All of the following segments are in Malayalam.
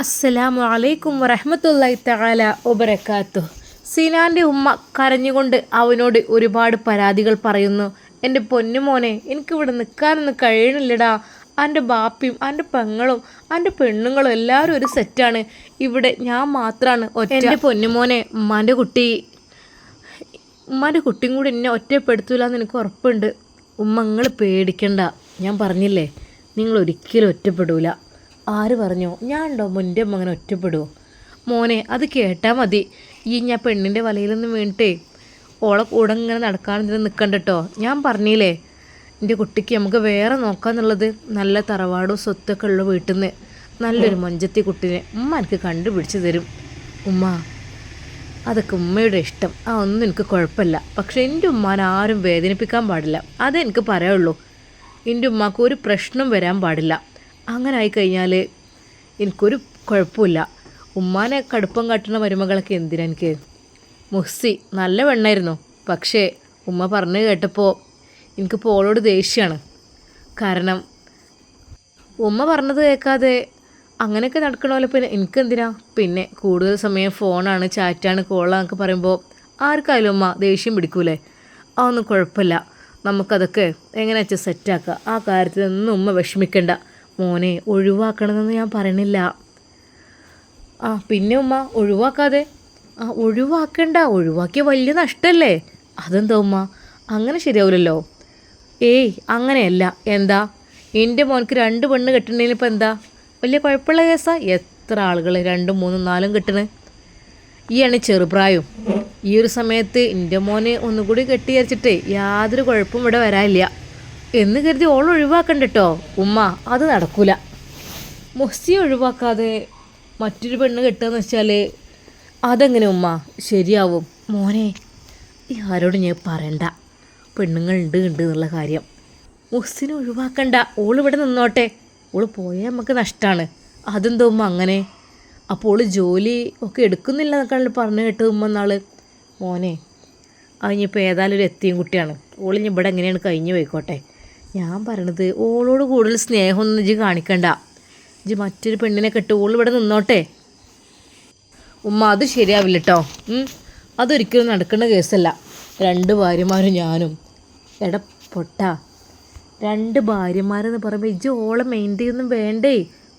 അസ്സലാമു അലൈക്കും വറഹമത്തല്ലായി തആല ഒബരക്കാത്തു സിനാന്റെ ഉമ്മ കരഞ്ഞുകൊണ്ട് അവനോട് ഒരുപാട് പരാതികൾ പറയുന്നു. എന്റെ പൊന്നുമോനെ എനിക്കിവിടെ നിൽക്കാനൊന്നും കഴിയണില്ലടാ. എന്റെ ബാപ്പിയും എന്റെ പെങ്ങളും എന്റെ പെണ്ണുങ്ങളും എല്ലാവരും ഒരു സെറ്റാണ് ഇവിടെ ഞാൻ മാത്രമാണ് ഒറ്റ. എന്റെ പൊന്നുമോനെ ഉമ്മാന്റെ കുട്ടി. ഉമ്മാന്റെ കുട്ടിയും കൂടി എന്നെ ഒറ്റപ്പെടുത്തൂല എന്ന് എനിക്ക് ഉറപ്പുണ്ട്. ഉമ്മ നിങ്ങൾ പേടിക്കണ്ട. ഞാൻ പറഞ്ഞില്ലേ നിങ്ങൾ ഒരിക്കലും ഒറ്റപ്പെടൂല. ആര് പറഞ്ഞു? ഞാൻ ഉണ്ടോ മുന്റെ അമ്മ അങ്ങനെ ഒറ്റപ്പെടുമോ മോനെ അത് കേട്ടാൽ മതി. ഈ ഞാൻ പെണ്ണിന്റെ വലയിൽ നിന്ന് വീണിട്ടേ ഓളെ കൂടെ ഇങ്ങനെ നടക്കാണെന്ന് നിൽക്കണ്ട കേട്ടോ ഞാൻ പറഞ്ഞില്ലേ എന്റെ കുട്ടിക്ക് നമുക്ക് വേറെ നോക്കാന്നുള്ളത് നല്ല തറവാടും സ്വത്തൊക്കെ ഉള്ള വീട്ടിൽ നിന്ന് നല്ലൊരു മഞ്ചത്തി കുട്ടീനെ ഉമ്മ എനിക്ക് കണ്ടുപിടിച്ച് തരും. ഉമ്മ അതൊക്കെ ഉമ്മയുടെ ഇഷ്ടം. ആ ഒന്നും എനിക്ക് കുഴപ്പമില്ല. പക്ഷേ എന്റെ ഉമ്മാനെ ആരും വേദനിപ്പിക്കാൻ പാടില്ല. അതേ എനിക്ക് പറയാനുള്ളൂ. എന്റെ ഉമ്മാക്ക് ഒരു പ്രശ്നം വരാൻ പാടില്ല. അങ്ങനെ ആയിക്കഴിഞ്ഞാൽ എനിക്കൊരു കുഴപ്പമില്ല. ഉമ്മാനെ കടുപ്പം കാട്ടുന്ന മരുമകളൊക്കെ എന്തിനാ എനിക്ക്? മുഹ്സി നല്ല പെണ്ണായിരുന്നു. പക്ഷേ ഉമ്മ പറഞ്ഞു കേട്ടപ്പോൾ എനിക്ക് പോളോട് ദേഷ്യമാണ്. കാരണം ഉമ്മ പറഞ്ഞത് കേൾക്കാതെ അങ്ങനെയൊക്കെ നടക്കണമല്ലോ പിന്നെ എനിക്കെന്തിനാ? പിന്നെ കൂടുതൽ സമയം ഫോണാണ് ചാറ്റാണ് കോളാന്നൊക്കെ പറയുമ്പോൾ ആർക്കായാലും ഉമ്മ ദേഷ്യം പിടിക്കൂലേ? അതൊന്നും കുഴപ്പമില്ല. നമുക്കതൊക്കെ എങ്ങനെ വെച്ചാൽ സെറ്റാക്കാം ആ കാര്യത്തിൽ ഒന്നും ഉമ്മ വിഷമിക്കണ്ട. മോനെ ഒഴിവാക്കണമെന്ന് ഞാൻ പറയണില്ല. ആ പിന്നെ ഉമ്മ ഒഴിവാക്കാതെ? ആ ഒഴിവാക്കണ്ട. ഒഴിവാക്കിയ വലിയ നഷ്ടമല്ലേ അതെന്താ ഉമ്മ? അങ്ങനെ ശരിയാവില്ലല്ലോ ഏയ് അങ്ങനെയല്ല. എന്താ? എന്റെ മോനക്ക് രണ്ട് പെണ്ണ് കെട്ടണേന് ഇപ്പം എന്താ? വലിയ കുഴപ്പമുള്ള കേസാ? എത്ര ആളുകൾ രണ്ടും മൂന്നും നാലും കെട്ടണ്? ഈയാണ് ചെറുപ്രായം. ഈ ഒരു സമയത്ത് എന്റെ മോനെ ഒന്നുകൂടി കെട്ടി കെട്ടിയരിച്ചിട്ട് യാതൊരു കുഴപ്പവും ഇവിടെ വരാനില്ല. എന്ന് കരുതി ഓൾ ഒഴിവാക്കണ്ട കേട്ടോ ഉമ്മ അത് നടക്കൂല. മൊസ്സിയെ ഒഴിവാക്കാതെ മറ്റൊരു പെണ്ണ് കെട്ടുകയെന്ന് വെച്ചാൽ അതെങ്ങനെ ഉമ്മ? ശരിയാവും. മോനെ ആരോട് ഞാൻ പറയണ്ട. പെണ്ണുങ്ങൾ ഉണ്ട് ഉണ്ട് എന്നുള്ള കാര്യം. മൊസ്സിനെ ഒഴിവാക്കണ്ട. ഓൾ ഇവിടെ നിന്നോട്ടെ. ഓൾ പോയാൽ നമുക്ക് നഷ്ടമാണ് അതെന്തോ ഉമ്മ അങ്ങനെ? അപ്പോൾ ഓൾ ജോലി ഒക്കെ എടുക്കുന്നില്ല എന്നൊക്കെ പറഞ്ഞു കേട്ടത് ഉമ്മ എന്നാൾ മോനെ അതിനിപ്പോൾ ഏതായാലും ഒരു എത്തിയും കുട്ടിയാണ്. ഓളിഞ്ഞ് ഇവിടെ എങ്ങനെയാണ് കഴിഞ്ഞു പോയിക്കോട്ടെ. ഞാൻ പറയണത് ഓളോട് കൂടുതൽ സ്നേഹമൊന്നും ഇജ്ജ് കാണിക്കണ്ട. ഇജ്ജ് മറ്റൊരു പെണ്ണിനെ കെട്ട് ഓൾ ഇവിടെ നിന്നോട്ടെ. ഉമ്മ അത് ശരിയാവില്ല കേട്ടോ അതൊരിക്കലും നടക്കുന്ന കേസല്ല. രണ്ട് ഭാര്യമാരും ഞാനും. എട പൊട്ട. രണ്ട് ഭാര്യമാരെന്ന് പറയുമ്പോൾ ഇജ്ജ് ഓളെ മെയിന്റെയിൻ ഒന്നും വേണ്ടേ.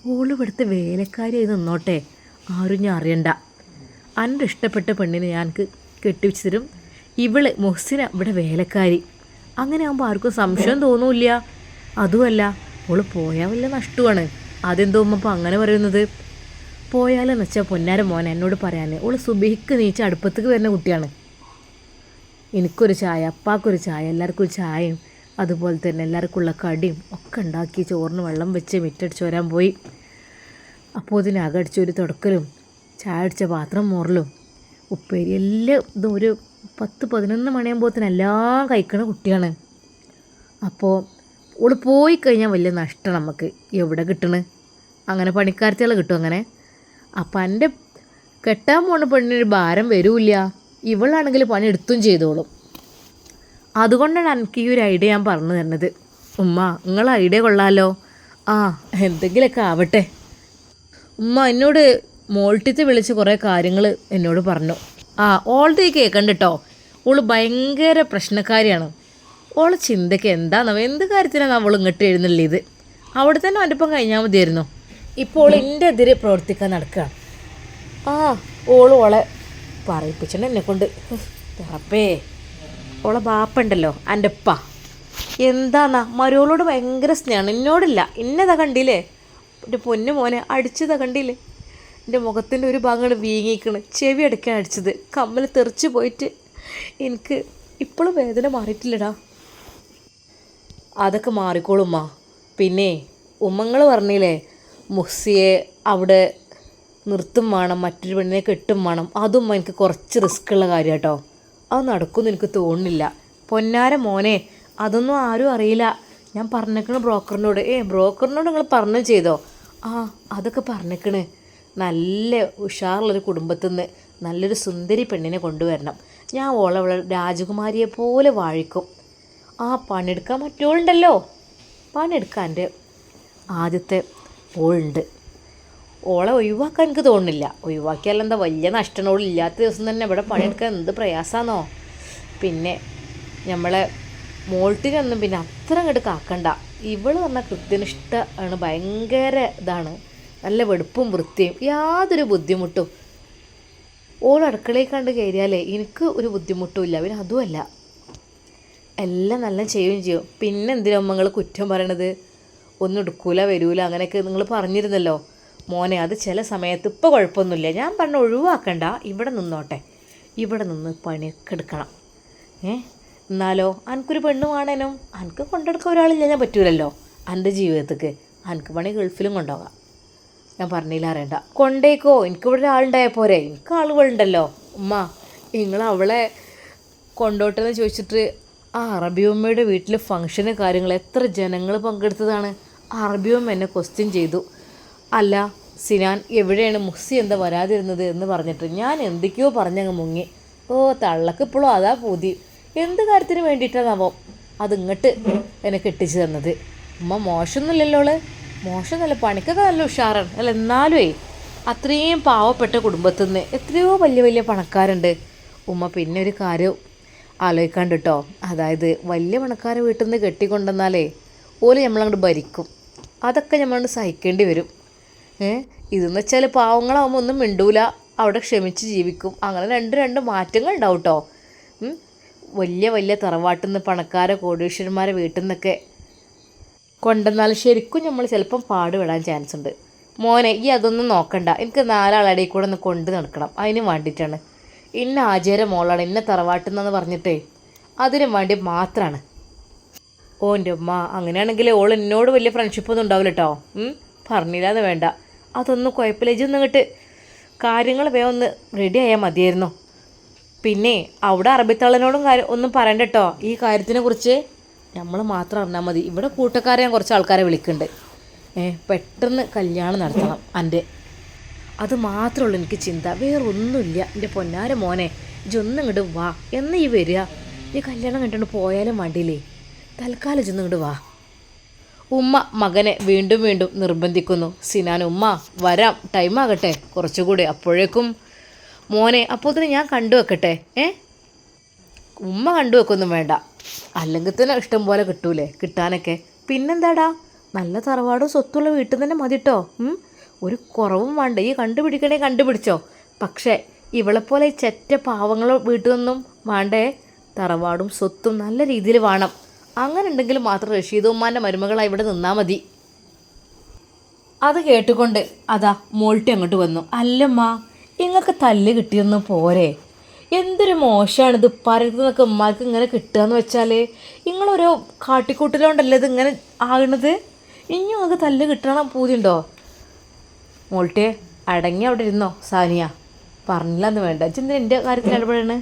ഓൾ ഇവിടുത്തെ വേലക്കാരിയായി നിന്നോട്ടെ. ആരും ഞാൻ അറിയണ്ട. എന്റെ ഇഷ്ടപ്പെട്ട പെണ്ണിനെ ഞാൻ കെട്ടിവെച്ച് തരും. ഇവൾ മുഹ്സിന ഇവിടെ വേലക്കാരി. അങ്ങനെ ആകുമ്പോൾ ആർക്കും സംശയം തോന്നൂല്ല. അതുമല്ല ഓൾ പോയാൽ വല്ല നഷ്ടമാണ്. അതെന്തോ അങ്ങനെ പറയുന്നത്. പോയാലെന്ന് വെച്ചാൽ പൊന്നാര മോൻ എന്നോട് പറയാൻ ഓൾ സുബിഹിക്ക് നീച്ച് അടുപ്പത്തേക്ക് വരുന്ന കുട്ടിയാണ്. എനിക്കൊരു ചായ അപ്പാക്കൊരു ചായ എല്ലാവർക്കും ഒരു ചായയും അതുപോലെ തന്നെ എല്ലാവർക്കും ഉള്ള കടിയും ഒക്കെ ഉണ്ടാക്കി ചോറിന് വെള്ളം വെച്ച് മിറ്റടിച്ച് വരാൻ പോയി. അപ്പോൾ ഇതിന് അകടിച്ചൊരു തുടക്കലും ചായ അടിച്ച പാത്രം മോറലും ഉപ്പേരി എല്ലാം ഇതും ഒരു പത്ത് പതിനൊന്ന് മണിയാകുമ്പോഴത്തേന് എല്ലാം കഴിക്കണ കുട്ടിയാണ്. അപ്പോൾ ഓൾ പോയി കഴിഞ്ഞാൽ വലിയ നഷ്ടം നമുക്ക് എവിടെ കിട്ടണ്? അങ്ങനെ പണിക്കാരത്തികൾ കിട്ടും അങ്ങനെ. അപ്പം എന്റെ കെട്ടാൻ പോണ പെണ്ണിനൊരു ഭാരം വരില്ല. ഇവളാണെങ്കിൽ പണി എടുത്തും ചെയ്തോളും. അതുകൊണ്ടാണ് എനിക്ക് ഈ ഒരു ഐഡിയ ഞാൻ പറഞ്ഞു തരുന്നത്. ഉമ്മ നിങ്ങൾ ഐഡിയ കൊള്ളാലോ. ആ എന്തെങ്കിലുമൊക്കെ ആവട്ടെ. ഉമ്മ എന്നോട് മോൾട്ടിത്ത് വിളിച്ച് കുറേ കാര്യങ്ങൾ എന്നോട് പറഞ്ഞു. ആ ഓളത് കേൾക്കണ്ട കേട്ടോ ഓൾ ഭയങ്കര പ്രശ്നക്കാരിയാണ്. ഓൾ ചിന്തയ്ക്ക് എന്താണെന്നോ എന്ത് കാര്യത്തിനാണ് അവൾ ഇങ്ങോട്ട് എഴുന്നള്ളിയത്? അവിടെ തന്നെ അവന്റെ കഴിഞ്ഞാൽ മതിയായിരുന്നു. ഇപ്പോൾ എന്റെ എതിരെ പ്രവർത്തിക്കാൻ നടക്കുകയാണ് ആ ഓൾ ഓളെ പറയിപ്പിച്ചിട്ട് എന്നെ കൊണ്ട്. പറപ്പേ ഓളെ ബാപ്പുണ്ടല്ലോ എന്റെ ഉപ്പ. എന്താന്നാ മരോളോട് ഭയങ്കര സ്നേഹമാണ്. എന്നോടില്ല ഇന്നതാ കണ്ടില്ലേ? എന്റെ പൊന്നു മോനെ അടിച്ചതാ കണ്ടില്ലേ? എന്റെ മുഖത്തിന്റെ ഒരു ഭാഗമാണ് വീങ്ങിക്കണ് ചെവി അടയ്ക്കാൻ അടിച്ചത്. കമ്മൽ തെറിച്ച് പോയിട്ട് എനിക്ക് ഇപ്പോഴും വേദന മാറിയിട്ടില്ലടാ. അതൊക്കെ മാറിക്കോളുമ്മ പിന്നെ ഉമ്മങ്ങൾ പറഞ്ഞില്ലേ മുസ്സിയെ അവിടെ നിർത്തും വേണം മറ്റൊരു പെണ്ണിനെ കെട്ടും വേണം. അതും എനിക്ക് കുറച്ച് റിസ്ക് ഉള്ള കാര്യം കേട്ടോ അത് നടക്കുമെന്ന് എനിക്ക് തോന്നുന്നില്ല. പൊന്നാര മോനെ അതൊന്നും ആരും അറിയില്ല. ഞാൻ പറഞ്ഞേക്കണ ബ്രോക്കറിനോട്. ഏ ബ്രോക്കറിനോട് നിങ്ങൾ പറഞ്ഞു ചെയ്തോ? ആ അതൊക്കെ പറഞ്ഞേക്കണ്. നല്ല ഉഷാറുള്ളൊരു കുടുംബത്തിൽ നിന്ന് നല്ലൊരു സുന്ദരി പെണ്ണിനെ കൊണ്ടുവരണം. ഞാൻ ഓളവളെ രാജകുമാരിയെ പോലെ വാഴിക്കും. ആ പണിയെടുക്കാൻ മറ്റോളുണ്ടല്ലോ? പണിയെടുക്കാൻ എന്റെ ആദ്യത്തെ ഓളുണ്ട്. ഓളെ ഒഴിവാക്കാൻ എനിക്ക് തോന്നുന്നില്ല. ഒഴിവാക്കിയാൽ എന്താ വലിയ നഷ്ടനോളില്ലാത്ത ദിവസം തന്നെ ഇവിടെ പണിയെടുക്കാൻ എന്ത് പ്രയാസമാണോ പിന്നെ നമ്മളെ മോൾട്ടിനൊന്നും പിന്നെ അത്ര അങ്ങോട്ട് കാക്കണ്ട. ഇവൾ പറഞ്ഞാൽ കൃത്യനിഷ്ഠ ആണ് ഭയങ്കര ഇതാണ്. നല്ല വെടുപ്പും വൃത്തിയും യാതൊരു ബുദ്ധിമുട്ടും. ഓൾ അടുക്കളയിൽ കണ്ട് കയറിയാലേ എനിക്ക് ഒരു ബുദ്ധിമുട്ടും ഇല്ല. പിന്നെ അതുമല്ല എല്ലാം നല്ല ചെയ്യുകയും ചെയ്യും. പിന്നെ എന്തിനാ നിങ്ങൾ കുറ്റം പറയണത്? ഒന്നും എടുക്കൂല വരൂല അങ്ങനെയൊക്കെ നിങ്ങൾ പറഞ്ഞിരുന്നല്ലോ. മോനെ അത് ചില സമയത്ത് ഇപ്പോൾ കുഴപ്പമൊന്നുമില്ല. ഞാൻ പറഞ്ഞ ഒഴിവാക്കണ്ട. ഇവിടെ നിന്നോട്ടെ. ഇവിടെ നിന്ന് പണിയൊക്കെ എടുക്കണം. ഏ? എന്നാലോ? എനിക്കൊരു പെണ്ണ് വേണേനും. എനിക്ക് കൊണ്ടെടുക്കാൻ ഒരാളില്ല ഞാൻ പറ്റൂലല്ലോ. എന്റെ ജീവിതത്തിക്ക്. എനിക്ക് പണി ഗൾഫിലും കൊണ്ടുപോകാം. ഞാൻ പറഞ്ഞില്ല അറിയണ്ട. കൊണ്ടേക്കോ എനിക്കിവിടെ ഒരാളുണ്ടായ പോരെ. എനിക്ക് ആളുകളുണ്ടല്ലോ. ഉമ്മ നിങ്ങൾ അവളെ കൊണ്ടോട്ടെന്ന് ചോദിച്ചിട്ട് ആ അറബിയമ്മയുടെ വീട്ടിൽ ഫംഗ്ഷന് കാര്യങ്ങൾ എത്ര ജനങ്ങൾ പങ്കെടുത്തതാണ്. അറബിയമ്മ എന്നെ ക്വസ്റ്റ്യൻ ചെയ്തു. അല്ല സിനാൻ എവിടെയാണ്? മുസ്സി എന്താ വരാതിരുന്നത് എന്ന് പറഞ്ഞിട്ട് ഞാൻ എന്തൊക്കെയോ പറഞ്ഞങ്ങ് മുങ്ങി. ഓ തള്ളക്ക് ഇപ്പോഴും അതാ പൂതി. എന്ത് കാര്യത്തിന് വേണ്ടിയിട്ടാണാവോ അത് ഇങ്ങോട്ട് എന്നെ കെട്ടിച്ചു തന്നത്? ഉമ്മ മോശമൊന്നുമില്ലല്ലോ അവൾ. മോശമൊന്നുമല്ല പണിക്കൊക്കെ നല്ല ഉഷാറാണ്. അല്ല എന്നാലുമേ അത്രയും പാവപ്പെട്ട കുടുംബത്തിൽ നിന്ന് എത്രയോ വലിയ വലിയ പണക്കാരുണ്ട്. ഉമ്മ പിന്നെ ഒരു കാര്യം ആലോചിക്കാണ്ട് കേട്ടോ അതായത് വലിയ പണക്കാരെ വീട്ടിൽ നിന്ന് കെട്ടിക്കൊണ്ടെന്നാലേ ഓൽ നമ്മളങ്ങോട്ട് ഭരിക്കും. അതൊക്കെ നമ്മളോട് സഹിക്കേണ്ടി വരും. ഏ? ഇതെന്ന് വെച്ചാൽ പാവങ്ങളാവുമ്പോൾ ഒന്നും മിണ്ടൂല. അവിടെ ക്ഷമിച്ച് ജീവിക്കും. അങ്ങനെ രണ്ട് രണ്ട് മാറ്റങ്ങൾ ഉണ്ടാവും കേട്ടോ വലിയ വലിയ തറവാട്ടിൽ നിന്ന് പണക്കാരെ കോടീശ്വരന്മാരെ വീട്ടിൽ നിന്നൊക്കെ കൊണ്ടുവന്നാൽ ശരിക്കും നമ്മൾ ചിലപ്പം പാടുപെടാൻ ചാൻസ് ഉണ്ട്. മോനെ ഈ അതൊന്നും നോക്കണ്ട. എനിക്ക് നാലാളടയിൽ കൂടെ ഒന്ന് കൊണ്ട് നടക്കണം. അതിന് വേണ്ടിയിട്ടാണ്. ഇന്ന ആചാര മോളാണ് ഇന്ന തറവാട്ടെന്നു പറഞ്ഞിട്ടേ. അതിന് വേണ്ടി മാത്രമാണ് ഓന്റെ ഉമ്മ അങ്ങനെയാണെങ്കിൽ ഓൾ എന്നോട് വലിയ ഫ്രണ്ട്ഷിപ്പ് ഒന്നും ഉണ്ടാവില്ല കേട്ടോ പറഞ്ഞില്ലാന്ന് വേണ്ട. അതൊന്നും കുഴപ്പമില്ല. ഇജൊന്നും ഇങ്ങോട്ട് കാര്യങ്ങൾ വേഗം ഒന്ന് റെഡി ആയാൽ മതിയായിരുന്നു. പിന്നെ അവിടെ അറബിത്തള്ളനോടും കാര്യം ഒന്നും പറയണ്ട കേട്ടോ ഈ കാര്യത്തിനെ കുറിച്ച് നമ്മൾ മാത്രം അറിഞ്ഞാൽ മതി. ഇവിടെ കൂട്ടക്കാരെ ഞാൻ കുറച്ച് ആൾക്കാരെ വിളിക്കുന്നുണ്ട് ഏ പെട്ടെന്ന് കല്യാണം നടത്തണം എന്റെ അത് മാത്രമേ ഉള്ളൂ എനിക്ക് ചിന്ത. വേറെ ഒന്നുമില്ല എന്റെ പൊന്നാര മോനെ ഇജൊന്നും ഇങ്ങോട്ട് വാ. എന്ന് ഈ വരിക? ഈ കല്യാണം കണ്ടിട്ട് പോയാലും വണ്ടിയില്ലേ തൽക്കാലം ഇജൊന്നും വാ. ഉമ്മ മകനെ വീണ്ടും വീണ്ടും നിർബന്ധിക്കുന്നു. സിനാൻ ഉമ്മ വരാം. ടൈം ആകട്ടെ. കുറച്ചുകൂടി അപ്പോഴേക്കും. മോനെ അപ്പോൾ തന്നെ ഞാൻ കണ്ടു വെക്കട്ടെ ഏ? ഉമ്മ കണ്ടു വെക്കൊന്നും വേണ്ട. അല്ലെങ്കിൽ തന്നെ ഇഷ്ടം പോലെ കിട്ടൂലേ കിട്ടാനൊക്കെ. പിന്നെന്താടാ? നല്ല തറവാടും സ്വത്തുള്ള വീട്ടിൽ തന്നെ മതി കേട്ടോ ഒരു കുറവും വേണ്ട. ഈ കണ്ടുപിടിക്കണേ കണ്ടുപിടിച്ചോ. പക്ഷേ ഇവളെപ്പോലെ ഈ ചെറ്റ പാവങ്ങൾ വീട്ടിൽ നിന്നും വേണ്ടേ? തറവാടും സ്വത്തും നല്ല രീതിയിൽ വേണം. അങ്ങനെ ഉണ്ടെങ്കിൽ മാത്രം റഷീദ് ഉമ്മാന്റെ മരുമകളായി ഇവിടെ നിന്നാൽ മതി. അത് കേട്ടുകൊണ്ട് അതാ മോൾട്ടി അങ്ങോട്ട് വന്നു. അല്ലമ്മ ഇങ്ങക്ക് തല്ല് കിട്ടിയൊന്നും പോരെ. എന്തൊരു മോശമാണ് ഇത്? പറയുന്നതൊക്കെ ഉമ്മാർക്ക് ഇങ്ങനെ കിട്ടുകയെന്ന് വെച്ചാൽ നിങ്ങളൊരു കാട്ടിക്കൂട്ടിലോണ്ടല്ലേ ഇത് ഇങ്ങനെ ആകണത്? ഇനി നിങ്ങൾക്ക് തല്ല് കിട്ടണം പൂതിയുണ്ടോ? മോൾട്ടിയെ അടങ്ങി അവിടെ ഇരുന്നോ സാനിയ? പറഞ്ഞില്ലെന്ന് വേണ്ട. ചെന്ന് എന്റെ കാര്യത്തിൽ ഇടപെടാണ്?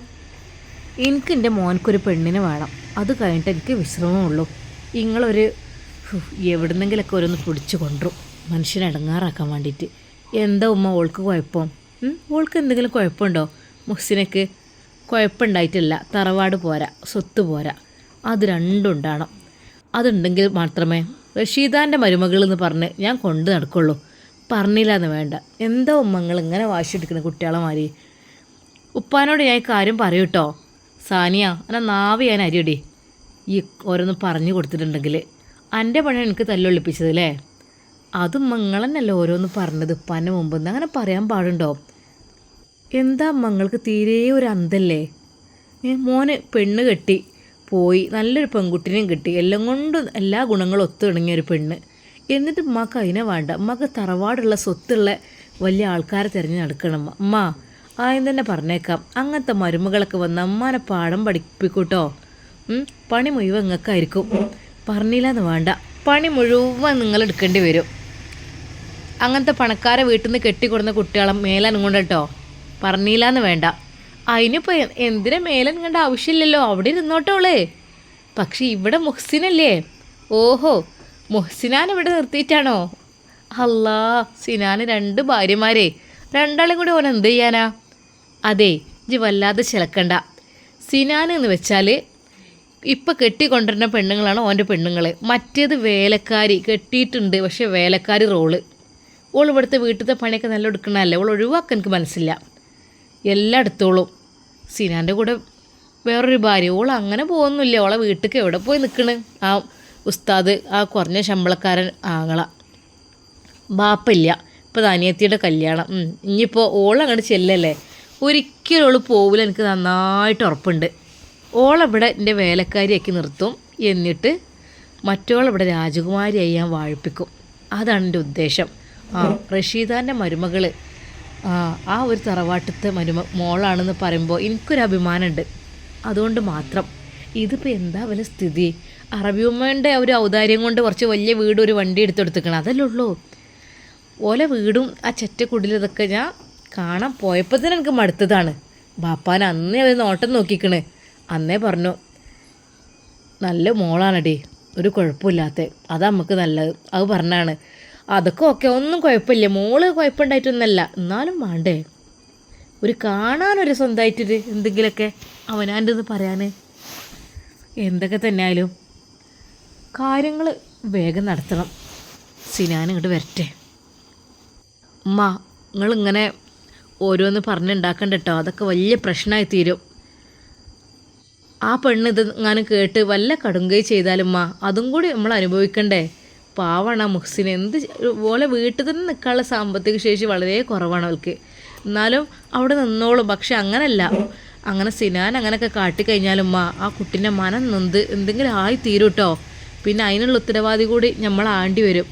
എനിക്ക് എന്റെ മോനക്കൊരു പെണ്ണിനെ വേണം. അത് കഴിഞ്ഞിട്ട് എനിക്ക് വിശ്രമമുള്ളൂ നിങ്ങളൊരു എവിടുന്നെങ്കിലൊക്കെ ഓരോന്ന് പിടിച്ചു കൊണ്ടുവരും. മനുഷ്യനെ ഇടങ്ങാറാക്കാൻ വേണ്ടിയിട്ട്. എന്താ ഉമ്മ ഓൾക്ക് കുഴപ്പം? ഓൾക്ക് എന്തെങ്കിലും കുഴപ്പമുണ്ടോ? മുഹ്സിനക്ക് കുഴപ്പമുണ്ടായിട്ടില്ല. തറവാട് പോരാ സ്വത്ത് പോരാ. അത് രണ്ടും ഉണ്ടാകണം. അതുണ്ടെങ്കിൽ മാത്രമേ റഷീദാന്റെ മരുമകൾ എന്ന് പറഞ്ഞ് ഞാൻ കൊണ്ട് നടക്കുള്ളൂ. പറഞ്ഞില്ല എന്ന് വേണ്ട. എന്താ ഉമ്മങ്ങൾ ഇങ്ങനെ വാശിയെടുക്കുന്ന കുട്ടികളെ മാതിരി? ഉപ്പാനോട് ഞാൻ കാര്യം പറയൂട്ടോ സാനിയ അന നാവ് ഞാൻ അരിയടി. ഈ ഓരോന്ന് പറഞ്ഞു കൊടുത്തിട്ടുണ്ടെങ്കിൽ എന്റെ പണി എനിക്ക് തല്ലൊളിപ്പിച്ചത് അല്ലേ അതും മങ്ങളെന്നല്ലേ ഓരോന്ന് പറഞ്ഞത് ഉപ്പാന്റെ മുമ്പ് അങ്ങനെ പറയാൻ പാടുണ്ടോ? എന്താ മങ്ങൾക്ക് തീരെ ഒരു അന്തല്ലേ? മോന് പെണ്ണ് കെട്ടി പോയി നല്ലൊരു പെൺകുട്ടിനെയും കിട്ടി എല്ലാം കൊണ്ടും എല്ലാ ഗുണങ്ങളും ഒത്തിണങ്ങിയ ഒരു പെണ്ണ്. എന്നിട്ട് ഉമ്മക്ക് അതിനെ വേണ്ട. ഉമ്മക്ക് തറവാടുള്ള സ്വത്തുള്ള വലിയ ആൾക്കാരെ തിരഞ്ഞ് നടക്കണം. അമ്മ ആദ്യം തന്നെ പറഞ്ഞേക്കാം. അങ്ങനത്തെ മരുമകളൊക്കെ വന്ന് അമ്മാനെ പാഠം പഠിപ്പിക്കൂട്ടോ? പണി മുഴുവൻ നിങ്ങൾക്കായിരിക്കും പറഞ്ഞില്ലെന്ന് വേണ്ട. പണി മുഴുവൻ നിങ്ങൾ എടുക്കേണ്ടി വരും. അങ്ങനത്തെ പണക്കാരെ വീട്ടിൽ നിന്ന് കെട്ടിക്കൊടുന്ന കുട്ടികളെ മേലനുകൊണ്ട് കേട്ടോ പറഞ്ഞില്ലാന്ന് വേണ്ട. അതിനിപ്പോൾ മേലെ നിങ്ങളുടെ ആവശ്യമില്ലല്ലോ? അവിടെ ഇരുന്നോട്ടോളേ. പക്ഷെ ഇവിടെ മുഹ്സിനല്ലേ? ഓഹോ മുഹ്സിനാൻ ഇവിടെ നിർത്തിയിട്ടാണോ? അല്ലാ സിനാന് രണ്ട് ഭാര്യമാരെ. രണ്ടാളും കൂടി ഓൻ എന്ത് ചെയ്യാനാ? അതെ ഇജ് വല്ലാതെ ചിലക്കണ്ട സിനാൻ എന്ന് വെച്ചാൽ ഇപ്പം കെട്ടിക്കൊണ്ടിരുന്ന പെണ്ണുങ്ങളാണ് ഓന്റെ പെണ്ണുങ്ങൾ മറ്റേത് വേലക്കാരി കെട്ടിയിട്ടുണ്ട് പക്ഷേ വേലക്കാരി റോൾ. ഓൾ ഇവിടുത്തെ വീട്ടിലത്തെ പണിയൊക്കെ നല്ല എടുക്കണമല്ലേ ഓൾ ഒഴിവാക്കാൻ എനിക്ക് മനസ്സില്ല. എല്ലാം എടുത്തോളും. സിനാന്റെ കൂടെ വേറൊരു ഭാര്യ ഓൾ അങ്ങനെ പോകുന്നില്ല ഓളെ വീട്ടിലേക്ക് എവിടെ പോയി നിൽക്കണ് ആ ഉസ്താദ് ആ കുറഞ്ഞ ശമ്പളക്കാരൻ ആങ്ങള. ബാപ്പില്ല ഇപ്പോൾ അനിയത്തിയുടെ കല്യാണം. ഇനിയിപ്പോൾ ഓൾ അങ്ങോട്ട് ചെല്ലല്ലേ? ഒരിക്കലും ഓൾ പോവില്ല എനിക്ക് നന്നായിട്ട് ഉറപ്പുണ്ട്. ഓളവിടെ എന്റെ വേലക്കാരിയാക്കി നിർത്തും. എന്നിട്ട് മറ്റോളിവിടെ രാജകുമാരിയായി ഞാൻ വാഴിപ്പിക്കും. അതാണ് എന്റെ ഉദ്ദേശം. ആ റഷീദാന്റെ മരുമകൾ ആ ഒരു തറവാട്ടത്തെ മരുമ മോളാണെന്ന് പറയുമ്പോൾ എനിക്കൊരു അഭിമാനമുണ്ട് അതുകൊണ്ട് മാത്രം ഇതിപ്പോൾ എന്താ വല്ല സ്ഥിതി? അറബിയമ്മേന്റെ ഒരു ഔദാര്യം കൊണ്ട് കുറച്ച് വലിയ വീട് ഒരു വണ്ടി എടുത്തെടുത്തിക്കണം അതല്ലേ ഉള്ളൂ. ഓലെ വീടും ആ ചെറ്റക്കുടിലതൊക്കെ ഞാൻ കാണാൻ പോയപ്പോൾ തന്നെ എനിക്ക് മടുത്തതാണ്. ബാപ്പാൻ അന്നേ അവർ നോട്ടം നോക്കിക്കണ്. അന്നേ പറഞ്ഞു നല്ല മോളാണടി ഒരു കുഴപ്പമില്ലാത്ത അതാ നമുക്ക് നല്ലത്. അത് പറഞ്ഞാണ്. അതൊക്കെ ഓക്കെ ഒന്നും കുഴപ്പമില്ല. മോൾ കുഴപ്പമുണ്ടായിട്ടൊന്നല്ല എന്നാലും വേണ്ടേ? ഒരു കാണാനൊരു സ്വന്തമായിട്ടൊരു എന്തെങ്കിലുമൊക്കെ അവനാന്റെ ഇത് പറയാൻ എന്തൊക്കെ തന്നെയാലും കാര്യങ്ങൾ വേഗം നടത്തണം. സിനാൻ ഇങ്ങോട്ട് വരട്ടെ. ഉമ്മ നിങ്ങളിങ്ങനെ ഓരോന്ന് പറഞ്ഞുണ്ടാക്കണ്ട കേട്ടോ. അതൊക്കെ വലിയ പ്രശ്നമായി തീരും. ആ പെണ്ണ് ഇത് ഞാൻ കേട്ട് വല്ല കടുങ്കൈ ചെയ്താലും ചെയ്താലുമ്മ അതും കൂടി നമ്മൾ അനുഭവിക്കണ്ടേ? പാവാണ് ആ മുഹ്സിൻ. എന്ത് പോലെ വീട്ടിൽ തന്നെ നിൽക്കാനുള്ള സാമ്പത്തിക ശേഷി വളരെ കുറവാണ് അവൾക്ക്. എന്നാലും അവിടെ നിന്നോളും. പക്ഷെ അങ്ങനല്ല. അങ്ങനെ സിനാൻ അങ്ങനെയൊക്കെ കാട്ടിക്കഴിഞ്ഞാലും മാ ആ കുട്ടീന്റെ മനം നൊന്ത് എന്തെങ്കിലും ആയി തീരും കേട്ടോ പിന്നെ അതിനുള്ള ഉത്തരവാദി കൂടി നമ്മൾ ആണ്ടി വരും.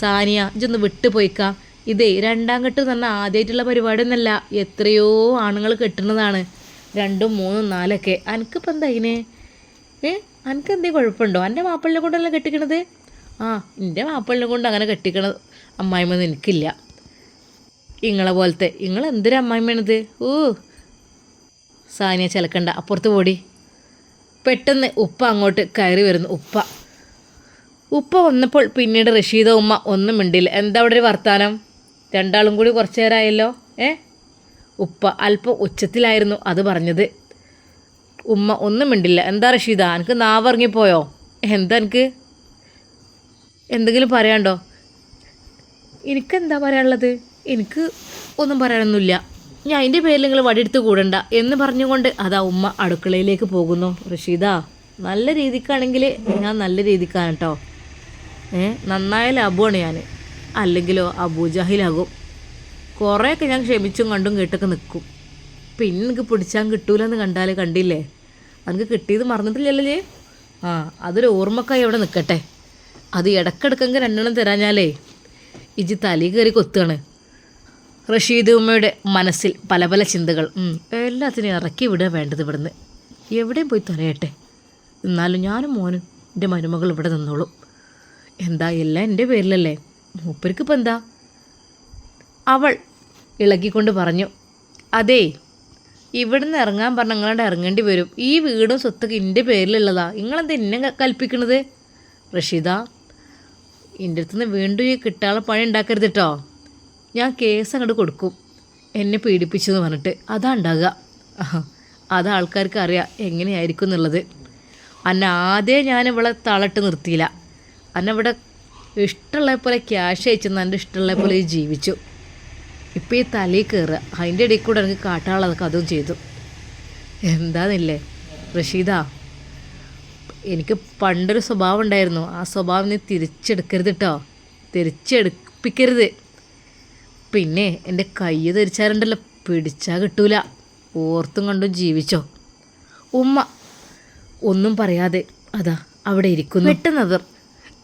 സാനിയ ഇജൊന്ന് വിട്ടു പോയിക്കാം. ഇതേ രണ്ടാം കെട്ട് തന്നെ ആദ്യമായിട്ടുള്ള പരിപാടി ഒന്നല്ല എത്രയോ ആണുങ്ങൾ കെട്ടുന്നതാണ്. രണ്ടും മൂന്നും നാലൊക്കെ. അനക്കിപ്പോൾ എന്താ അതിന് ഏ? അനക്ക് എന്തേ കുഴപ്പമുണ്ടോ? എന്റെ മാപ്പിളിനെ കൊണ്ടല്ല കെട്ടിക്കണത്? ആ എന്റെ മാപ്പിളിനെ കൊണ്ട് അങ്ങനെ കെട്ടിക്കണ അമ്മായിമൊന്നും എനിക്കില്ല. ഇങ്ങളെ പോലത്തെ നിങ്ങൾ എന്തൊരു അമ്മായിമ്മയാണിത്? ഓ സാനിയ ചിലക്കണ്ട അപ്പുറത്ത് പോടി. പെട്ടെന്ന് ഉപ്പ അങ്ങോട്ട് കയറി വരുന്നു ഉപ്പ. ഉപ്പ വന്നപ്പോൾ പിന്നീട് റഷീദ ഉമ്മ ഒന്നും മിണ്ടില്ല. എന്താ അവിടെ ഒരു വർത്താനം? രണ്ടാളും കൂടി കുറച്ചു നേരമായല്ലോ ഏ? ഉപ്പ അല്പം ഉച്ചത്തിലായിരുന്നു അത് പറഞ്ഞത്. ഉമ്മ ഒന്നും മിണ്ടില്ല. എന്താ റഷീദ എനിക്ക് നാവറങ്ങിപ്പോയോ എന്താ എനിക്ക് എന്തെങ്കിലും പറയാണ്ടോ? എനിക്കെന്താ പറയാനുള്ളത്? എനിക്ക് ഒന്നും പറയാനൊന്നുമില്ല. ഞാൻ അതിന്റെ പേരിൽ നിങ്ങൾ വടിയെടുത്ത് കൂടണ്ട എന്ന് പറഞ്ഞുകൊണ്ട് അതാ ഉമ്മ അടുക്കളയിലേക്ക് പോകുന്നു. റഷീദ നല്ല രീതിക്കാണെങ്കിൽ ഞാൻ നല്ല രീതിക്കാണ് കേട്ടോ. ഏ നന്നായ ലാഭമാണ് ഞാൻ അല്ലെങ്കിലോ അബൂജാഹിലാകും. കുറേയൊക്കെ ഞാൻ ക്ഷമിച്ചും കണ്ടും കേട്ടൊക്കെ നിൽക്കും പിന്നെ എനിക്ക് പിടിച്ചാൻ കിട്ടൂലെന്ന് കണ്ടാലേ കണ്ടില്ലേ? എനിക്ക് കിട്ടിയത് മറന്നിട്ടില്ലല്ലേ ആ അതൊരു ഓർമ്മക്കായി അവിടെ നിൽക്കട്ടെ അത് ഇടക്കിടക്കെങ്കിൽ രണ്ടെണ്ണം തരാഞ്ഞാലേ ഇജി തലി കയറി കൊത്തുകയാണ്. റഷീദ് ഉമ്മയുടെ മനസ്സിൽ പല പല ചിന്തകൾ. എല്ലാത്തിനും ഇറക്കി വിടുക വേണ്ടത് ഇവിടുന്ന്. എവിടെയും പോയി തലയട്ടെ. എന്നാലും ഞാനും മോനും എന്റെ മരുമകൾ ഇവിടെ നിന്നോളും. എന്താ എല്ലാം എന്റെ പേരിലല്ലേ? മൂപ്പർക്ക് ഇപ്പം എന്താ? അവൾ ഇളകിക്കൊണ്ട് പറഞ്ഞു അതേ ഇവിടുന്ന് ഇറങ്ങാൻ പറഞ്ഞ നിങ്ങളുടെ ഇറങ്ങേണ്ടി വരും. ഈ വീടും സ്വത്തൊക്കെ എന്റെ പേരിലുള്ളതാ. നിങ്ങളെന്താ എന്നെ കൽപ്പിക്കണത്? റഷീദ എന്റെ അടുത്തുനിന്ന് വീണ്ടും ഈ കിട്ടാനുള്ള പണി ഉണ്ടാക്കരുത് കേട്ടോ ഞാൻ കേസ് അങ്ങോട്ട് കൊടുക്കും. എന്നെ പീഡിപ്പിച്ചു എന്ന് പറഞ്ഞിട്ട് അതാ ഉണ്ടാകുക അത് ആൾക്കാർക്ക് അറിയാം എങ്ങനെയായിരിക്കും എന്നുള്ളത്. അന്ന ആദ്യം ഞാൻ ഇവളെ തളട്ട് നിർത്തിയില്ല. അന്നവിടെ ഇഷ്ടമുള്ള പോലെ ക്യാഷ് അയച്ചെന്ന് എന്റെ ഇഷ്ടമുള്ള പോലെ ജീവിച്ചു. ഇപ്പം ഈ തലയിൽ കയറുക അതിന്റെ ഇടയിൽ കൂടെ എനിക്ക് കാട്ടാളതൊക്കെ അതും ചെയ്തു. എന്താന്നില്ലേ? റഷീദ എനിക്ക് പണ്ടൊരു സ്വഭാവം ഉണ്ടായിരുന്നു. ആ സ്വഭാവം നീ തിരിച്ചെടുക്കരുത് കേട്ടോ തിരിച്ചെടുപ്പിക്കരുത്. പിന്നെ എന്റെ കയ്യ് തിരിച്ചാറുണ്ടല്ലോ പിടിച്ചാൽ കിട്ടൂല. ഓർത്തും കണ്ടും ജീവിച്ചോ. ഉമ്മ ഒന്നും പറയാതെ അതാ അവിടെ ഇരിക്കുന്നു. പെട്ടെന്നതർ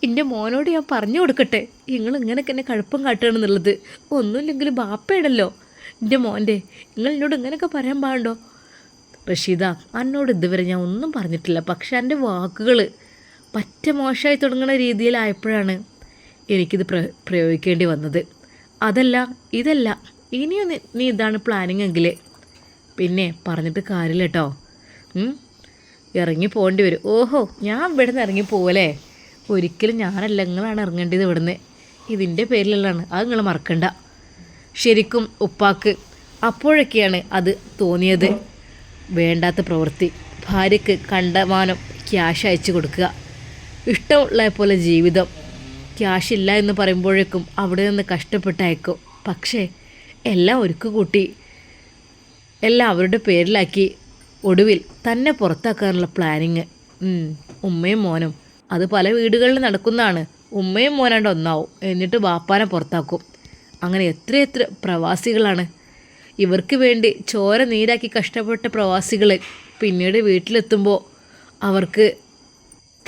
എന്റെ മോനോട് ഞാൻ പറഞ്ഞു കൊടുക്കട്ടെ. നിങ്ങൾ ഇങ്ങനെയൊക്കെ എന്നെ കഴപ്പം കാട്ടുകയാണെന്നുള്ളത് ഒന്നുമില്ലെങ്കിലും ബാപ്പയാണല്ലോ. എന്റെ മോന്റെ നിങ്ങൾ എന്നോട് ഇങ്ങനെയൊക്കെ പറയാൻ പാടുണ്ടോ? റഷീദ അന്നോട് ഇതുവരെ ഞാൻ ഒന്നും പറഞ്ഞിട്ടില്ല. പക്ഷെ എന്റെ വാക്കുകൾ പറ്റ മോശമായി തുടങ്ങുന്ന രീതിയിലായപ്പോഴാണ് എനിക്കിത് പ്ര പ്രയോഗിക്കേണ്ടി വന്നത്. അതല്ല ഇതല്ല ഇനിയും നീ- ഇതാണ് പ്ലാനിങ് എങ്കിൽ പിന്നെ പറഞ്ഞിട്ട് കാര്യമില്ല കേട്ടോ ഇറങ്ങി പോകേണ്ടി വരും. ഓഹോ ഞാൻ ഇവിടെ നിന്ന് ഇറങ്ങി പോവല്ലേ? ഒരിക്കലും ഞാനല്ല നിങ്ങളാണ് ഇറങ്ങേണ്ടത് ഇവിടുന്ന്. ഇതിന്റെ പേരിലുള്ളതാണ് അത് നിങ്ങൾ മറക്കണ്ട. ശരിക്കും ഉപ്പാക്ക് അപ്പോഴൊക്കെയാണ് അത് തോന്നിയത്. വേണ്ടാത്ത പ്രവൃത്തി. ഭാര്യയ്ക്ക് കണ്ടമാനം ക്യാഷ് അയച്ചു കൊടുക്കുക. ഇഷ്ടമുള്ള പോലെ ജീവിതം. ക്യാഷ് ഇല്ല എന്ന് പറയുമ്പോഴേക്കും അവിടെ നിന്ന് കഷ്ടപ്പെട്ടയക്കും. പക്ഷേ എല്ലാം ഒരുക്കു കൂട്ടി. എല്ലാം അവരുടെ പേരിലാക്കി ഒടുവിൽ തന്നെ പുറത്താക്കാനുള്ള പ്ലാനിങ് ഉമ്മയും മോനും. അത് പല വീടുകളിൽ നടക്കുന്നതാണ്. ഉമ്മയും മോനാണ്ട് ഒന്നാവും. എന്നിട്ട് ബാപ്പാനെ പുറത്താക്കും. അങ്ങനെ എത്ര എത്ര പ്രവാസികളാണ്. ഇവർക്ക് വേണ്ടി ചോര നീരാക്കി കഷ്ടപ്പെട്ട പ്രവാസികൾ പിന്നീട് വീട്ടിലെത്തുമ്പോൾ അവർക്ക്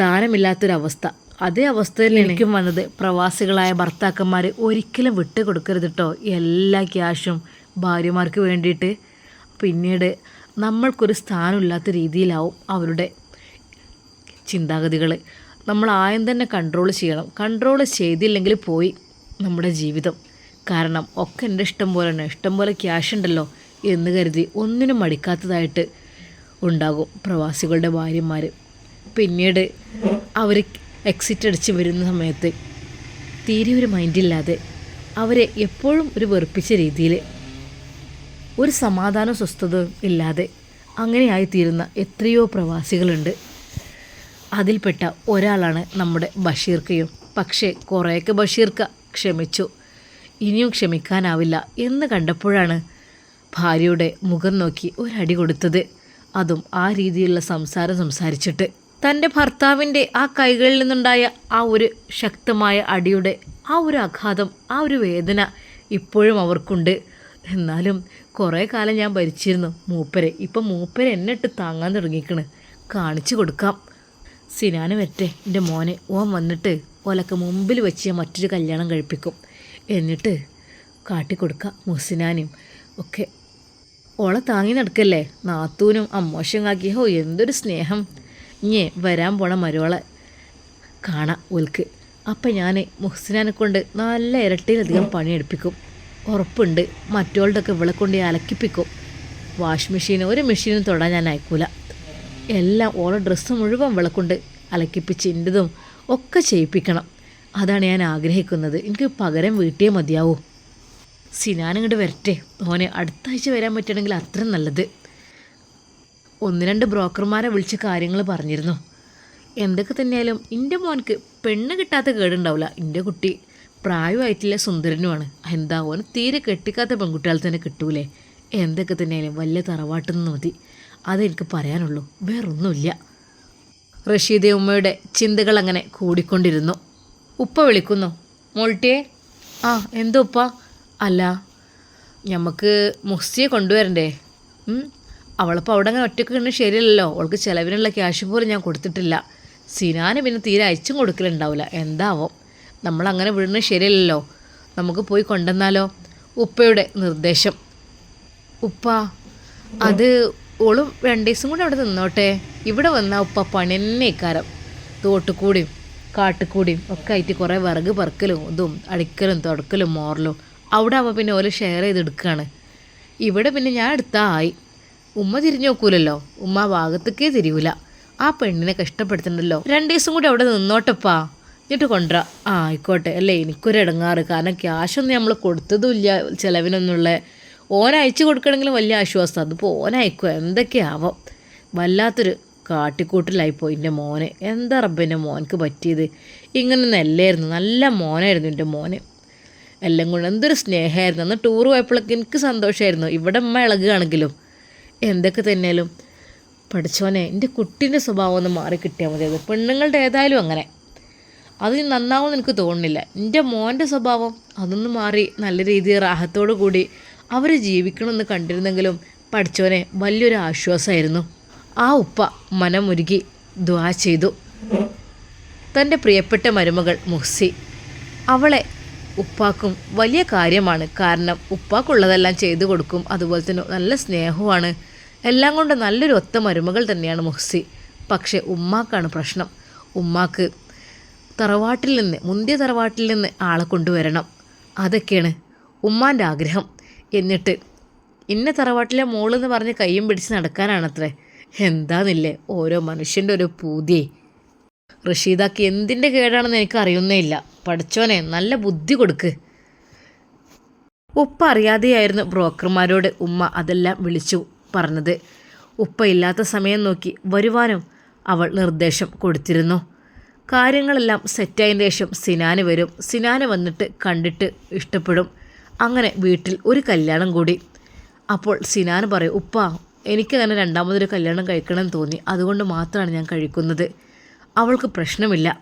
താരമില്ലാത്തൊരവസ്ഥ അതേ അവസ്ഥയിൽ എനിക്കും വന്നത്. പ്രവാസികളായ ഭർത്താക്കന്മാർ ഒരിക്കലും വിട്ടു കൊടുക്കരുത് കേട്ടോ എല്ലാ ക്യാഷും ഭാര്യമാർക്ക് വേണ്ടിയിട്ട് പിന്നീട് നമ്മൾക്കൊരു സ്ഥാനമില്ലാത്ത രീതിയിലാവും അവരുടെ ചിന്താഗതികൾ നമ്മൾ ആയം തന്നെ കൺട്രോൾ ചെയ്യണം. കൺട്രോൾ ചെയ്തില്ലെങ്കിൽ പോയി നമ്മുടെ ജീവിതം. കാരണം ഒക്കെ എന്റെ ഇഷ്ടം പോലെ തന്നെ ഇഷ്ടം പോലെ ക്യാഷ് ഉണ്ടല്ലോ എന്ന് കരുതി ഒന്നിനും മടിക്കാത്തതായിട്ട് ഉണ്ടാകും പ്രവാസികളുടെ ഭാര്യമാർ പിന്നീട് അവർ എക്സിറ്റ് അടിച്ച് വരുന്ന സമയത്ത് തീരെ ഒരു മൈൻഡില്ലാതെ അവരെ എപ്പോഴും ഒരു വെറുപ്പിച്ച രീതിയിൽ ഒരു സമാധാന സ്വസ്ഥതയും ഇല്ലാതെ അങ്ങനെയായിത്തീരുന്ന എത്രയോ പ്രവാസികളുണ്ട്. അതിൽപ്പെട്ട ഒരാളാണ് നമ്മുടെ ബഷീർക്കയും. പക്ഷേ കുറേയൊക്കെ ബഷീർക്ക ക്ഷമിച്ചു. ഇനിയും ക്ഷമിക്കാനാവില്ല എന്ന് കണ്ടപ്പോഴാണ് ഭാര്യയുടെ മുഖം നോക്കി ഒരടി കൊടുത്തത്. അതും ആ രീതിയിലുള്ള സംസാരം സംസാരിച്ചിട്ട്. തന്റെ ഭർത്താവിന്റെ ആ കൈകളിൽ നിന്നുണ്ടായ ആ ഒരു ശക്തമായ അടിയുടെ ആ ഒരു ആഘാതം ആ ഒരു വേദന ഇപ്പോഴും അവർക്കുണ്ട്. എന്നാലും കുറേ കാലം ഞാൻ ഭരിച്ചിരുന്നു. മൂപ്പരെ ഇപ്പം മൂപ്പരെ എന്നെ ഇട്ട് താങ്ങാൻ തുടങ്ങിക്കണ്. കാണിച്ചു കൊടുക്കാം. സിനാന് വരട്ടെ. എന്റെ മോനെ ഓൻ വന്നിട്ട് ഓലൊക്കെ മുമ്പിൽ വെച്ച് ഞാൻ മറ്റൊരു കല്യാണം കഴിപ്പിക്കും. എന്നിട്ട് കാട്ടിക്കൊടുക്കുക മുസിനാനും ഒക്കെ. ഓളെ താങ്ങി നടക്കല്ലേ? നാത്തൂനും അമ്മോശം കാക്കി. ഹോ എന്തൊരു സ്നേഹം. ഇഞ്ഞേ വരാൻ പോണ മരുവളെ കാണാം ഓൽക്ക്. അപ്പം ഞാൻ മുഹ്സിനാനെ കൊണ്ട് നല്ല ഇരട്ടിയിലധികം പണിയെടുപ്പിക്കും ഉറപ്പുണ്ട്. മറ്റോളുടെ ഒക്കെ കൊണ്ട് അലക്കിപ്പിക്കും. വാഷ് മെഷീൻ ഒരു മെഷീനും തൊടാൻ ഞാൻ അയക്കൂല. എല്ലാം ഓളെ ഡ്രസ്സ് മുഴുവൻ വിളക്കൊണ്ട് അലക്കിപ്പിച്ച് ഇന്റെതും ഒക്കെ ചെയ്യിപ്പിക്കണം. അതാണ് ഞാൻ ആഗ്രഹിക്കുന്നത്. എനിക്ക് പകരം വീട്ടിയേ മതിയാവൂ. സിനാനിങ്ങോട്ട് വരട്ടെ. ഓനെ അടുത്താഴ്ച വരാൻ പറ്റണമെങ്കിൽ അത്ര നല്ലത്. ഒന്ന് രണ്ട് ബ്രോക്കർമാരെ വിളിച്ച് കാര്യങ്ങൾ പറഞ്ഞിരുന്നു. എന്തൊക്കെ തന്നെയാലും എന്റെ മോനക്ക് പെണ്ണ് കിട്ടാത്ത കേടുണ്ടാവില്ല. എന്റെ കുട്ടി പ്രായമായിട്ടില്ല സുന്ദരനുമാണ്. എന്താ ഓന് തീരെ കെട്ടിക്കാത്ത പെൺകുട്ടികൾ തന്നെ കിട്ടൂലേ? എന്തൊക്കെ തന്നെയാലും വലിയ തറവാട്ടെന്ന് മതി. അതെനിക്ക് പറയാനുള്ളൂ. വേറൊന്നുമില്ല. റഷീദ് ഉമ്മയുടെ ചിന്തകൾ അങ്ങനെ കൂടിക്കൊണ്ടിരുന്നു. ഉപ്പ വിളിക്കുന്നു. മോൾട്ടിയെ? ആ എന്തോ ഉപ്പ? അല്ല നമുക്ക് മുസ്തിയെ കൊണ്ടുവരണ്ടേ? അവളിപ്പോൾ അവിടെ അങ്ങനെ ഒറ്റയ്ക്ക് കണ്ട് ശരിയല്ലല്ലോ. അവൾക്ക് ചിലവിനുള്ള ക്യാഷ് പോലും ഞാൻ കൊടുത്തിട്ടില്ല. സിനാന് പിന്നെ തീരെ അയച്ചും കൊടുക്കലുണ്ടാവില്ല എന്താവും? നമ്മളങ്ങനെ വിടുന്നത് ശരിയല്ലല്ലോ. നമുക്ക് പോയി കൊണ്ടുവന്നാലോ? ഉപ്പയുടെ നിർദ്ദേശം. ഉപ്പ അത് ഓളും രണ്ട് ദിവസം കൂടെ അവിടെ നിന്നോട്ടെ. ഇവിടെ വന്നാൽ ഉപ്പ പണി തന്നെ ഇക്കാരം തോട്ടുകൂടിയും കാട്ടുകൂടിയും ഒക്കെ ആയിട്ട് കുറേ വിറക് പറക്കലും ഇതും അടിക്കലും തുടക്കലും മോറലും. അവിടെ ആവുമ്പോൾ പിന്നെ ഓൽ ഷെയർ ചെയ്തെടുക്കുകയാണ് ഇവിടെ പിന്നെ ഞാൻ എടുത്തായി ഉമ്മ തിരിഞ്ഞു നോക്കൂലല്ലോ. ഉമ്മ ആ ഭാഗത്തേക്കേ തിരിവില്ല ആ പെണ്ണിനെ കഷ്ടപ്പെടുത്തണ്ടല്ലോ രണ്ട് ദിവസം കൂടി അവിടെ നിന്നോട്ടപ്പാ. എന്നിട്ട് കൊണ്ടുവരാ. ആ ആയിക്കോട്ടെ. അല്ലേ എനിക്കൊരു ഇടങ്ങാറ്. കാരണം ക്യാഷൊന്നും നമ്മൾ കൊടുത്തതുമില്ല ചിലവിനൊന്നുള്ള. ഓൻ അയച്ചു കൊടുക്കണമെങ്കിലും വലിയ ആശ്വാസം. അതിപ്പോൾ ഓൻ അയക്കുക എന്തൊക്കെയാവാം? വല്ലാത്തൊരു കാട്ടിക്കൂട്ടിലായിപ്പോയി എന്റെ മോനെ. എന്താ റബ്ബ് എന്റെ മോനക്ക് പറ്റിയത്? ഇങ്ങനൊന്നും അല്ലായിരുന്നു നല്ല മോനായിരുന്നു എന്റെ മോന്. എല്ലാം കൊണ്ട് എന്തൊരു സ്നേഹമായിരുന്നു. അന്ന് ടൂർ പോയപ്പോഴൊക്കെ എനിക്ക് സന്തോഷമായിരുന്നു. ഇവിടെ അമ്മ ഇളകുകയാണെങ്കിലും എന്തൊക്കെ തന്നെയാലും. പഠിച്ചോനെ എന്റെ കുട്ടീന്റെ സ്വഭാവം ഒന്ന് മാറി കിട്ടിയാൽ മതി. അത് പെണ്ണുങ്ങളുടെ ഏതായാലും അങ്ങനെ. അത് നന്നാവും എനിക്ക് തോന്നുന്നില്ല. എന്റെ മോന്റെ സ്വഭാവം അതൊന്ന് മാറി നല്ല രീതിയിൽ റാഹത്തോടു കൂടി അവർ ജീവിക്കണമെന്ന് കണ്ടിരുന്നെങ്കിലും പഠിച്ചോനെ വലിയൊരു ആശ്വാസമായിരുന്നു. ആ ഉപ്പ മനമുരുകി ദ്വാ ചെയ്തു. തന്റെ പ്രിയപ്പെട്ട മരുമകൾ മുഹ്സി അവളെ ഉപ്പാക്കും വലിയ കാര്യമാണ്. കാരണം ഉപ്പാക്കുള്ളതെല്ലാം ചെയ്തു കൊടുക്കും. അതുപോലെ തന്നെ നല്ല സ്നേഹവുമാണ്. എല്ലാം കൊണ്ട് നല്ലൊരു ഒത്ത മരുമകൾ തന്നെയാണ് മുഹ്സി. പക്ഷേ ഉമ്മാക്കാണ് പ്രശ്നം. ഉമ്മാക്ക് തറവാട്ടിൽ നിന്ന് മുന്തിയ തറവാട്ടിൽ നിന്ന് ആളെ കൊണ്ടുവരണം. അതൊക്കെയാണ് ഉമ്മാന്റെ ആഗ്രഹം. എന്നിട്ട് ഇന്ന തറവാട്ടിലെ മോളെന്ന് പറഞ്ഞ് കയ്യും പിടിച്ച് നടക്കാനാണത്രേ. എന്താന്നില്ലേ? ഓരോ മനുഷ്യന്റെ ഒരു പൂതിയെ. റഷീദാക്ക് എന്തിന്റെ കേടാണെന്ന് എനിക്ക് അറിയുന്നേ ഇല്ല. പഠിച്ചോനെ നല്ല ബുദ്ധി കൊടുക്ക്. ഉപ്പ അറിയാതെയായിരുന്നു ബ്രോക്കർമാരോട് ഉമ്മ അതെല്ലാം വിളിച്ചു പറഞ്ഞത്. ഉപ്പ ഇല്ലാത്ത സമയം നോക്കി വരുവാനും അവൾ നിർദ്ദേശം കൊടുത്തിരുന്നു. കാര്യങ്ങളെല്ലാം സെറ്റായതിന് ശേഷം സിനാന് വരും. സിനാന് വന്നിട്ട് കണ്ടിട്ട് ഇഷ്ടപ്പെടും. അങ്ങനെ വീട്ടിൽ ഒരു കല്യാണം കൂടി. അപ്പോൾ സിനാന് പറയും ഉപ്പ എനിക്കങ്ങനെ രണ്ടാമതൊരു കല്യാണം കഴിക്കണം തോന്നി. അതുകൊണ്ട് മാത്രമാണ് ഞാൻ കഴിക്കുന്നത്. അവൾക്ക് പ്രശ്നമില്ല.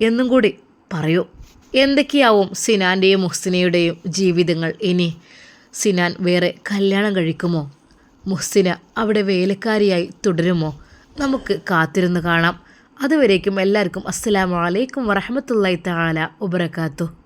എന്നും കൂടി പറയൂ. എന്തൊക്കെയാവും സിനാന്റെയും മുഹ്സിനയുടെയും ജീവിതങ്ങൾ? ഇനി സിനാൻ വേറെ കല്യാണം കഴിക്കുമോ? മുഹ്സിന അവിടെ വേലക്കാരിയായി തുടരുമോ? നമുക്ക് കാത്തിരുന്ന് കാണാം. അതുവരേക്കും എല്ലാവർക്കും അസ്സലാമു അലൈക്കും വറഹമത്തല്ലായി തആല വബറകാതുഹു.